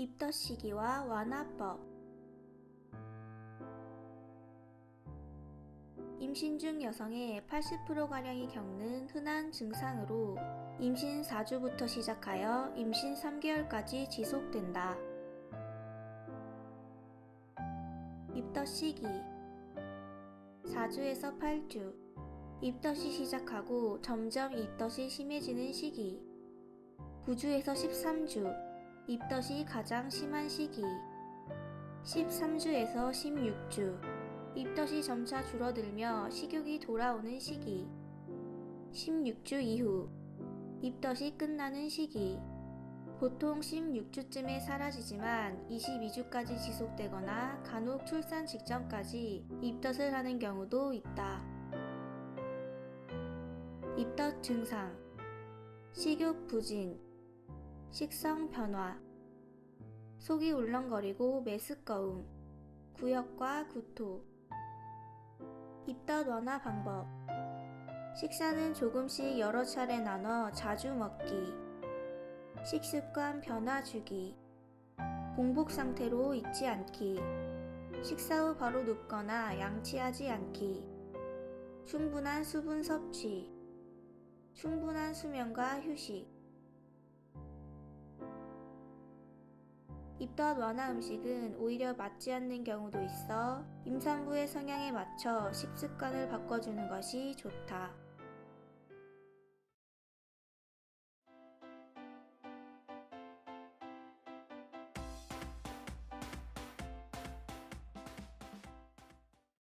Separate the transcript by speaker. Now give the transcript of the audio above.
Speaker 1: 입덧 시기와 완화법. 임신 중 여성의 80%가량이 겪는 흔한 증상으로 임신 4주부터 시작하여 임신 3개월까지 지속된다. 입덧 시기. 4주에서 8주. 입덧이 시작하고 점점 입덧이 심해지는 시기. 9주에서 13주 입덧이 가장 심한 시기. 13주에서 16주. 입덧이 점차 줄어들며 식욕이 돌아오는 시기. 16주 이후 입덧이 끝나는 시기. 보통 16주쯤에 사라지지만 22주까지 지속되거나 간혹 출산 직전까지 입덧을 하는 경우도 있다. 입덧 증상. 식욕 부진 식성 변화. 속이 울렁거리고 메스꺼움. 구역과 구토. 입덧 완화 방법. 식사는 조금씩 여러 차례 나눠 자주 먹기. 식습관 변화 주기. 공복 상태로 있지 않기. 식사 후 바로 눕거나 양치하지 않기. 충분한 수분 섭취. 충분한 수면과 휴식 입덧 완화 음식은 오히려 맞지 않는 경우도 있어 임산부의 성향에 맞춰 식습관을 바꿔주는 것이 좋다.